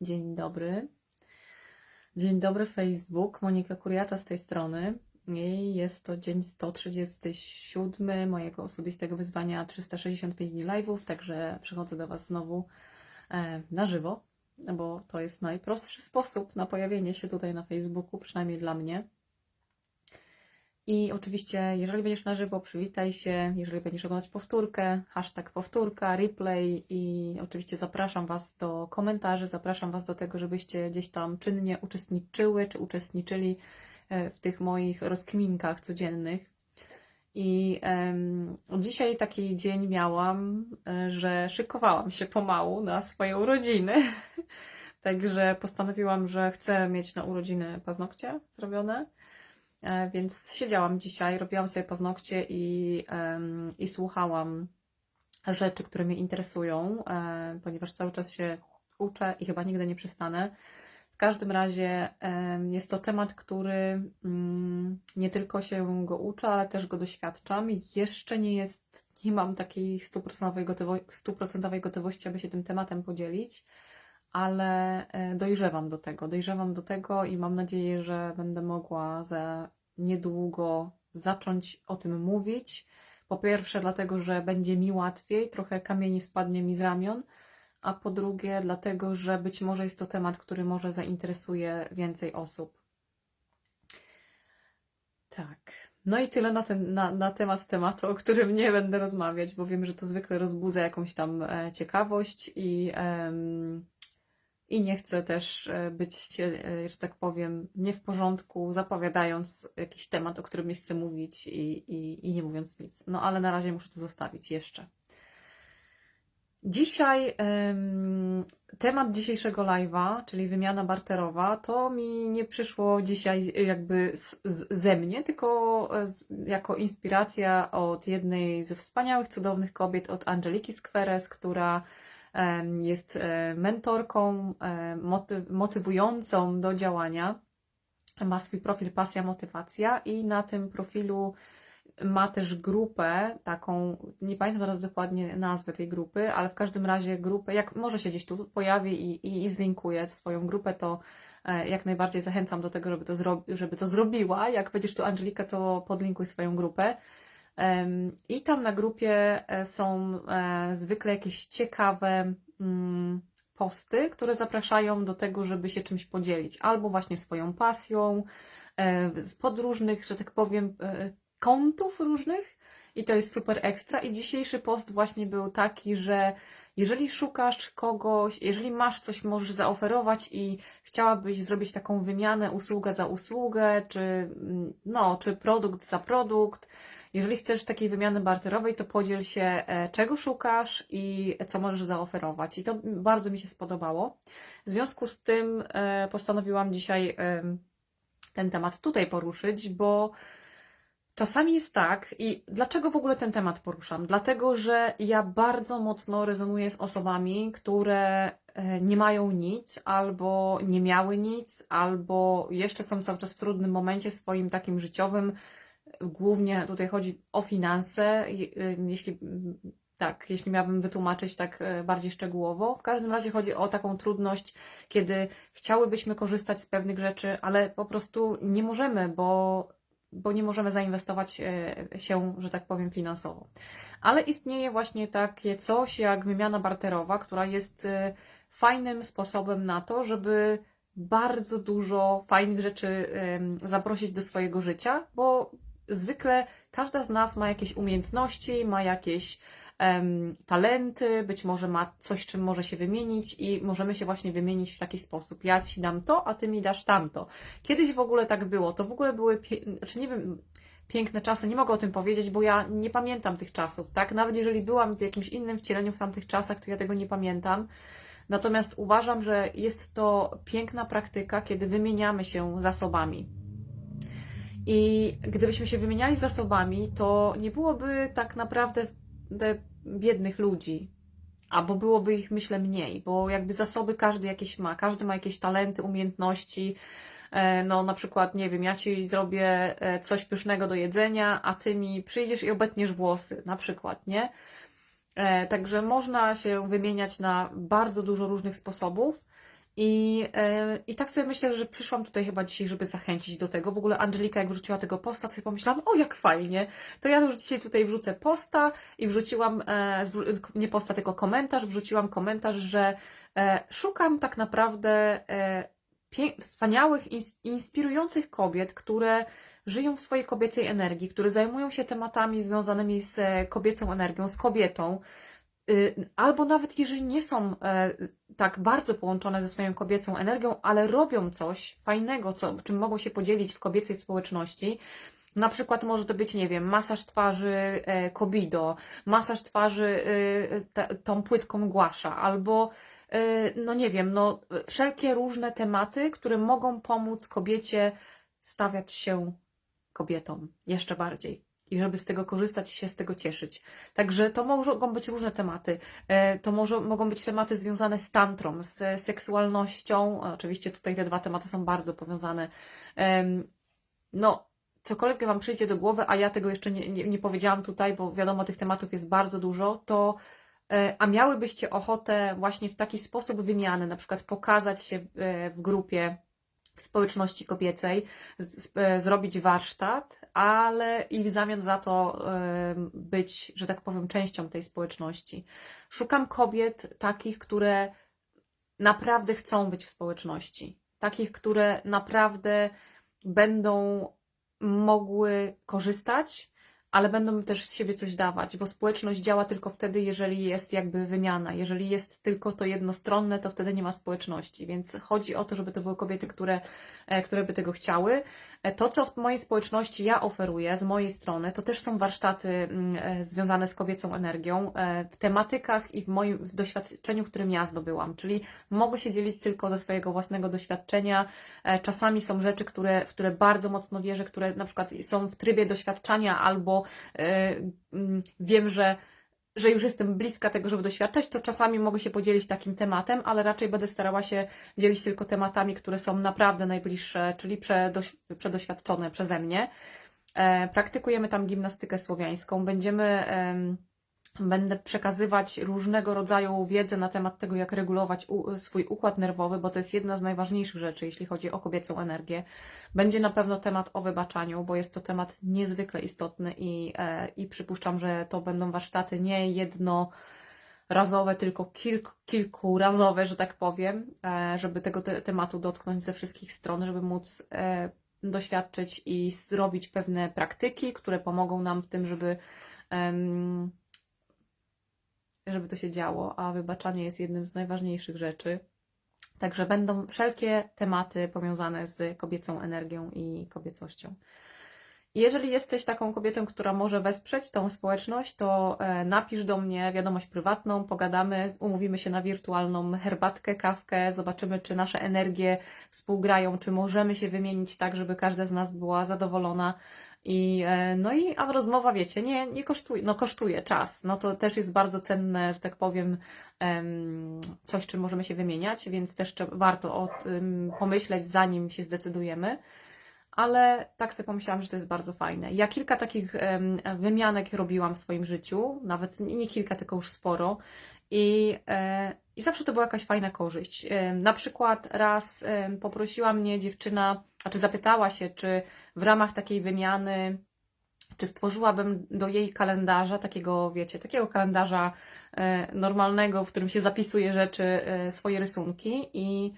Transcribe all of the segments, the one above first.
Dzień dobry. Dzień dobry Facebook. Monika Kuriata z tej strony. I jest to dzień 137 mojego osobistego wyzwania 365 dni live'ów, także przychodzę do Was znowu e, na żywo, bo to jest najprostszy sposób na pojawienie się tutaj na Facebooku, przynajmniej dla mnie. I oczywiście, jeżeli będziesz na żywo, przywitaj się. Jeżeli będziesz oglądać powtórkę, hashtag powtórka, replay i oczywiście zapraszam Was do komentarzy, zapraszam Was do tego, żebyście gdzieś tam czynnie uczestniczyły czy uczestniczyli e, w tych moich rozkminkach codziennych. I em, dzisiaj taki dzień miałam, e, że szykowałam się pomału na swoje urodziny. Także postanowiłam, że chcę mieć na urodziny paznokcie zrobione. E, Więc siedziałam dzisiaj, robiłam sobie paznokcie i, i słuchałam rzeczy, które mnie interesują, e, ponieważ cały czas się uczę i chyba nigdy nie przestanę. W każdym razie jest to temat, który mm, nie tylko się go uczę, ale też go doświadczam. Jeszcze nie jest, nie mam takiej stuprocentowej gotowo- stuprocentowej gotowości, aby się tym tematem podzielić ale e, dojrzewam do tego. Dojrzewam do tego i mam nadzieję, że będę mogła za niedługo zacząć o tym mówić. Po pierwsze, dlatego, że będzie mi łatwiej, trochę kamieni spadnie mi z ramion, a po drugie, dlatego, że być może jest to temat, który może zainteresuje więcej osób. Tak. No i tyle na, ten, na, na temat tematu, o którym nie będę rozmawiać, bo wiem, że to zwykle rozbudza jakąś tam e, ciekawość i, em, i nie chcę też e, być, e, że tak powiem, nie w porządku, zapowiadając jakiś temat, o którym nie chcę mówić i, i, i nie mówiąc nic. No ale na razie muszę to zostawić jeszcze. Dzisiaj em, temat dzisiejszego live'a, czyli wymiana barterowa, to mi nie przyszło dzisiaj jakby z, z, ze mnie, tylko z, jako inspiracja od jednej ze wspaniałych, cudownych kobiet, od Angeliki Skweres, która jest e, mentorką e, moty, motywującą do działania. Ma swój profil Pasja Motywacja i na tym profilu ma też grupę taką, nie pamiętam teraz dokładnie nazwy tej grupy, ale w każdym razie grupę, jak może się gdzieś tu pojawi i, i, i zlinkuję swoją grupę, to e, jak najbardziej zachęcam do tego, żeby to, żeby to zrobiła. Jak będziesz tu Angelika, to podlinkuj swoją grupę. I tam na grupie e, są e, zwykle jakieś ciekawe mm, posty, które zapraszają do tego, żeby się czymś podzielić, albo właśnie swoją pasją, e, z podróżnych, że tak powiem, kątów różnych i to jest super ekstra. I dzisiejszy post właśnie był taki, że jeżeli szukasz kogoś, jeżeli masz coś, możesz zaoferować i chciałabyś zrobić taką wymianę usługę za usługę, czy, mm, no, czy produkt za produkt, jeżeli chcesz takiej wymiany barterowej, to podziel się, e, czego szukasz i co możesz zaoferować. I to bardzo mi się spodobało. W związku z tym e, postanowiłam dzisiaj em, ten temat tutaj poruszyć, bo Czasami jest tak, i dlaczego w ogóle ten temat poruszam? Dlatego, że ja bardzo mocno rezonuję z osobami, które e, nie mają nic, albo nie miały nic, albo jeszcze są cały czas w trudnym momencie swoim takim życiowym. Głównie tutaj chodzi o finanse, e, jeśli tak, jeśli miałabym wytłumaczyć tak e, bardziej szczegółowo. W każdym razie chodzi o taką trudność, kiedy chciałybyśmy korzystać z pewnych rzeczy, ale po prostu nie możemy, bo bo nie możemy zainwestować e, się, że tak powiem, finansowo. Ale istnieje właśnie takie coś jak wymiana barterowa, która jest fajnym sposobem na to, żeby bardzo dużo fajnych rzeczy zaprosić do swojego życia, bo zwykle każda z nas ma jakieś umiejętności, ma jakieś em, talenty, być może ma coś, czym może się wymienić i możemy się właśnie wymienić w taki sposób. Ja ci dam to, a ty mi dasz tamto. Kiedyś w ogóle tak było. To w ogóle były, pie- znaczy nie wiem, piękne czasy. Nie mogę o tym powiedzieć, bo ja nie pamiętam tych czasów, tak? Nawet jeżeli byłam w jakimś innym wcieleniu w tamtych czasach, to ja tego nie pamiętam. Natomiast uważam, że jest to piękna praktyka, kiedy wymieniamy się zasobami. I gdybyśmy się wymieniali zasobami, to nie byłoby tak naprawdę biednych ludzi, albo byłoby ich, myślę, mniej, bo jakby zasoby każdy jakieś ma, każdy ma jakieś talenty, umiejętności. E, No, na przykład, nie wiem, ja ci zrobię e, coś pysznego do jedzenia, a ty mi przyjdziesz i obetniesz włosy, na przykład, nie? E, Także można się wymieniać na bardzo dużo różnych sposobów I, e, I tak sobie myślę, że przyszłam tutaj chyba dzisiaj, żeby zachęcić do tego. W ogóle Angelika, jak wrzuciła tego posta, to sobie pomyślałam, o jak fajnie, to ja już dzisiaj tutaj wrzucę posta i wrzuciłam, e, nie posta, tylko komentarz, wrzuciłam komentarz, że e, szukam tak naprawdę wspaniałych, ins- inspirujących kobiet, które żyją w swojej kobiecej energii, które zajmują się tematami związanymi z kobiecą energią, z kobietą, albo nawet jeżeli nie są e, tak bardzo połączone ze swoją kobiecą energią, ale robią coś fajnego, co, czym mogą się podzielić w kobiecej społeczności. Na przykład może to być, nie wiem, masaż twarzy e, Kobido, masaż twarzy e, tą płytką głasza, albo no nie wiem, no wszelkie różne tematy, które mogą pomóc kobiecie stawiać się kobietą jeszcze bardziej i żeby z tego korzystać i się z tego cieszyć. Także to mogą być różne tematy. E, To może, mogą być tematy związane z tantrą, z seksualnością. Oczywiście tutaj te dwa tematy są bardzo powiązane. No, cokolwiek Wam przyjdzie do głowy, a ja tego jeszcze nie, nie, nie powiedziałam tutaj, bo wiadomo, tych tematów jest bardzo dużo, to e, a miałybyście ochotę właśnie w taki sposób wymiany, na przykład pokazać się w, e, grupie, w społeczności kobiecej, z, z, zrobić warsztat, ale i w zamian za to być, że tak powiem, częścią tej społeczności. Szukam kobiet takich, które naprawdę chcą być w społeczności, takich, które naprawdę będą mogły korzystać, ale będą też z siebie coś dawać, bo społeczność działa tylko wtedy, jeżeli jest jakby wymiana. Jeżeli jest tylko to jednostronne, to wtedy nie ma społeczności. Więc chodzi o to, żeby to były kobiety, które, e, które by tego chciały. E, To, co w mojej społeczności ja oferuję z mojej strony, to też są warsztaty mm, e, związane z kobiecą energią w tematykach i w moim w doświadczeniu, którym ja zdobyłam. Czyli mogę się dzielić tylko ze swojego własnego doświadczenia. Czasami są rzeczy, które, w które bardzo mocno wierzę, które na przykład są w trybie doświadczania albo e, mm, wiem, że że już jestem bliska tego, żeby doświadczać, to czasami mogę się podzielić takim tematem, ale raczej będę starała się dzielić tylko tematami, które są naprawdę najbliższe, czyli przedoś przedoświadczone przeze mnie. E, praktykujemy tam gimnastykę słowiańską. Będziemy, em, będę przekazywać różnego rodzaju wiedzę na temat tego, jak regulować swój układ nerwowy, bo to jest jedna z najważniejszych rzeczy, jeśli chodzi o kobiecą energię. Będzie na pewno temat o wybaczaniu, bo jest to temat niezwykle istotny i, e, i przypuszczam, że to będą warsztaty nie jedno razowe, tylko kilk, kilkurazowe, że tak powiem, e, żeby tego te, tematu dotknąć ze wszystkich stron, żeby móc e, doświadczyć i zrobić pewne praktyki, które pomogą nam w tym, żeby, żeby to się działo, a wybaczanie jest jednym z najważniejszych rzeczy. Także będą wszelkie tematy powiązane z kobiecą energią i kobiecością. Jeżeli jesteś taką kobietą, która może wesprzeć tą społeczność, to e, napisz do mnie wiadomość prywatną, pogadamy, umówimy się na wirtualną herbatkę, kawkę, zobaczymy, czy nasze energie współgrają, czy możemy się wymienić tak, żeby każda z nas była zadowolona. I, e, no i a rozmowa, wiecie, nie, nie kosztuje, no kosztuje czas. No to też jest bardzo cenne, że tak powiem, em, coś, czym możemy się wymieniać, więc też warto o tym pomyśleć, zanim się zdecydujemy ale tak sobie pomyślałam, że to jest bardzo fajne. Ja kilka takich wymianek robiłam w swoim życiu, nawet nie kilka, tylko już sporo. I, e, I zawsze to była jakaś fajna korzyść. Na przykład raz poprosiła mnie dziewczyna, znaczy zapytała się, czy w ramach takiej wymiany, czy stworzyłabym do jej kalendarza, takiego, wiecie, takiego kalendarza e, normalnego, w którym się zapisuje rzeczy, e, swoje rysunki i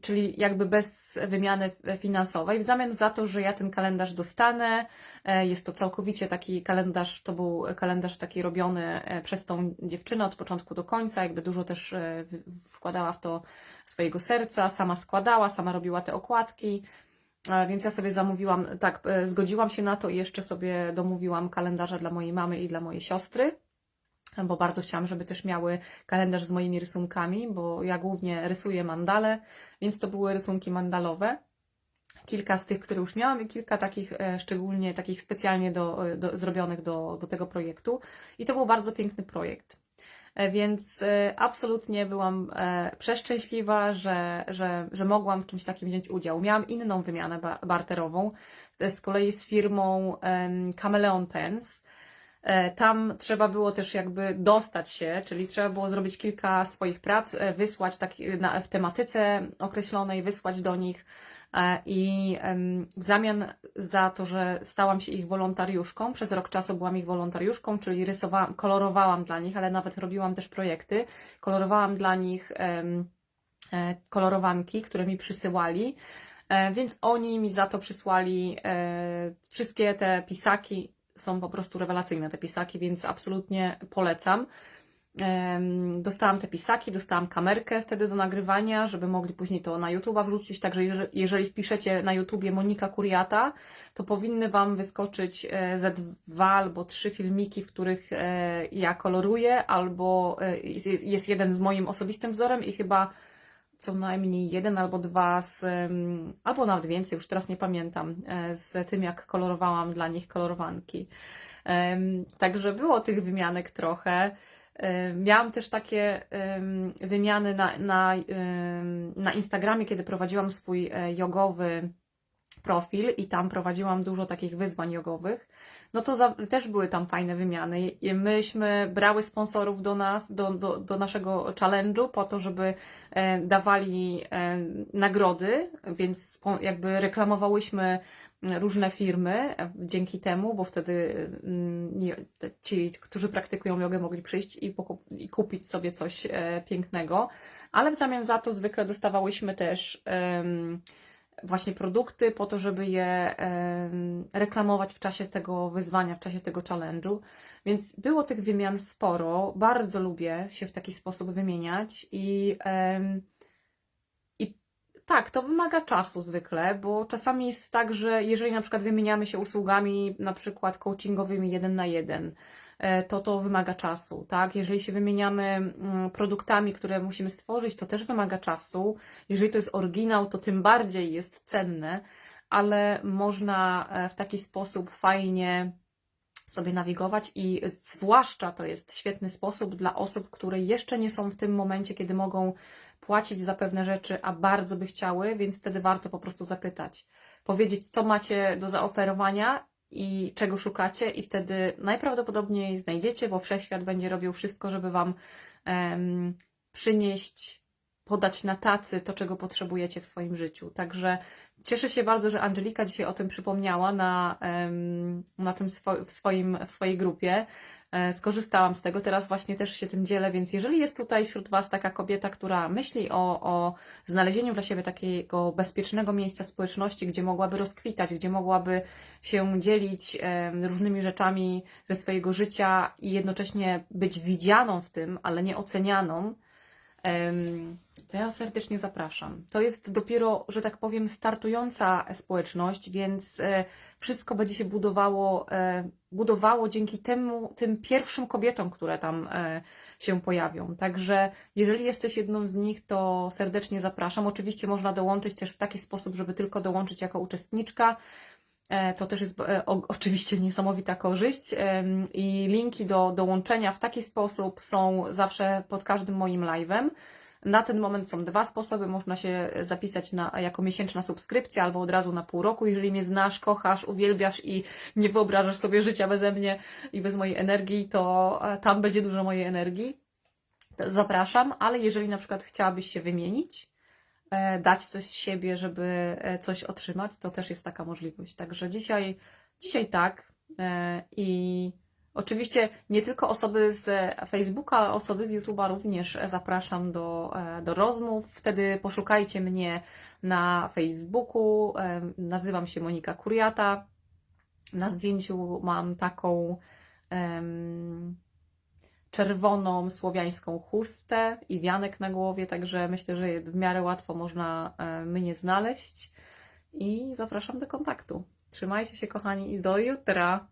czyli jakby bez wymiany finansowej, w zamian za to, że ja ten kalendarz dostanę. E, Jest to całkowicie taki kalendarz, to był kalendarz taki robiony e, przez tą dziewczynę od początku do końca, jakby dużo też e, wkładała w to swojego serca, sama składała, sama robiła te okładki. E, Więc ja sobie zamówiłam, tak, e, zgodziłam się na to i jeszcze sobie domówiłam kalendarze dla mojej mamy i dla mojej siostry bo bardzo chciałam, żeby też miały kalendarz z moimi rysunkami, bo ja głównie rysuję mandale, więc to były rysunki mandalowe. Kilka z tych, które już miałam i kilka takich e, szczególnie, takich specjalnie do, do, zrobionych do, do tego projektu. I to był bardzo piękny projekt. E, Więc e, absolutnie byłam e, przeszczęśliwa, że, że, że mogłam w czymś takim wziąć udział. Miałam inną wymianę ba- barterową, z kolei z firmą em, Chameleon Pens. E, Tam trzeba było też jakby dostać się, czyli trzeba było zrobić kilka swoich prac, e, wysłać tak na, w tematyce określonej, wysłać do nich e, i w zamian za to, że stałam się ich wolontariuszką, przez rok czasu byłam ich wolontariuszką, czyli rysowałam, kolorowałam dla nich, ale nawet robiłam też projekty, kolorowałam dla nich e, kolorowanki, które mi przysyłali. E, Więc oni mi za to przysłali e, wszystkie te pisaki, są po prostu rewelacyjne te pisaki, więc absolutnie polecam. Dostałam te pisaki, dostałam kamerkę wtedy do nagrywania, żeby mogli później to na YouTube'a wrzucić. Także jeżeli, wpiszecie na YouTubie Monika Kuriata, to powinny Wam wyskoczyć e, ze dwa albo trzy filmiki, w których e, ja koloruję, albo e, jest jeden z moim osobistym wzorem i chyba co najmniej jeden albo dwa z, albo nawet więcej, już teraz nie pamiętam, e, z tym jak kolorowałam dla nich kolorowanki. Także było tych wymianek trochę. Miałam też takie wymiany na, na, na Instagramie, kiedy prowadziłam swój e, jogowy profil i tam prowadziłam dużo takich wyzwań jogowych, no to za, też były tam fajne wymiany. Myśmy brały sponsorów do nas, do, do, do naszego challenge'u po to, żeby e, dawali e, nagrody, więc jakby reklamowałyśmy różne firmy e, dzięki temu, bo wtedy mm, ci, którzy praktykują jogę, mogli przyjść i, i kupić sobie coś e, pięknego, ale w zamian za to zwykle dostawałyśmy też właśnie produkty po to, żeby je reklamować w czasie tego wyzwania, w czasie tego challenge'u. Więc było tych wymian sporo. Bardzo lubię się w taki sposób wymieniać i, i tak, to wymaga czasu zwykle, bo czasami jest tak, że jeżeli na przykład wymieniamy się usługami, na przykład coachingowymi jeden na jeden, to to wymaga czasu, tak? Jeżeli się wymieniamy mm, produktami, które musimy stworzyć, to też wymaga czasu. Jeżeli to jest oryginał, to tym bardziej jest cenne, ale można e, w taki sposób fajnie sobie nawigować i zwłaszcza to jest świetny sposób dla osób, które jeszcze nie są w tym momencie, kiedy mogą płacić za pewne rzeczy, a bardzo by chciały, więc wtedy warto po prostu zapytać, powiedzieć, co macie do zaoferowania i czego szukacie, i wtedy najprawdopodobniej znajdziecie, bo wszechświat będzie robił wszystko, żeby Wam em, przynieść, podać na tacy to, czego potrzebujecie w swoim życiu. Także cieszę się bardzo, że Angelika dzisiaj o tym przypomniała na, na tym swo- w, swoim, w swojej grupie. E, Skorzystałam z tego, teraz właśnie też się tym dzielę, więc jeżeli jest tutaj wśród Was taka kobieta, która myśli o, o znalezieniu dla siebie takiego bezpiecznego miejsca społeczności, gdzie mogłaby rozkwitać, gdzie mogłaby się dzielić różnymi rzeczami ze swojego życia i jednocześnie być widzianą w tym, ale nie ocenianą, to ja serdecznie zapraszam. To jest dopiero, że tak powiem, startująca społeczność, więc e, wszystko będzie się budowało, e, budowało dzięki temu, tym pierwszym kobietom, które tam e, się pojawią. Także jeżeli jesteś jedną z nich, to serdecznie zapraszam. Oczywiście można dołączyć też w taki sposób, żeby tylko dołączyć jako uczestniczka. E, To też jest e, oczywiście niesamowita korzyść. I linki do dołączenia w taki sposób są zawsze pod każdym moim live'em. Na ten moment są dwa sposoby. Można się zapisać na, jako miesięczna subskrypcja albo od razu na pół roku. Jeżeli mnie znasz, kochasz, uwielbiasz i nie wyobrażasz sobie życia beze mnie i bez mojej energii, to e, tam będzie dużo mojej energii. Zapraszam, ale jeżeli na przykład chciałabyś się wymienić, dać coś z siebie, żeby e, coś otrzymać, to też jest taka możliwość. Także dzisiaj, dzisiaj tak. E, I oczywiście nie tylko osoby z Facebooka, ale osoby z YouTube'a również zapraszam do, e, do rozmów. Wtedy poszukajcie mnie na Facebooku. E, Nazywam się Monika Kuriata. Na zdjęciu mam taką em, czerwoną słowiańską chustę i wianek na głowie, także myślę, że w miarę łatwo można e, mnie znaleźć i zapraszam do kontaktu. Trzymajcie się kochani i do jutra!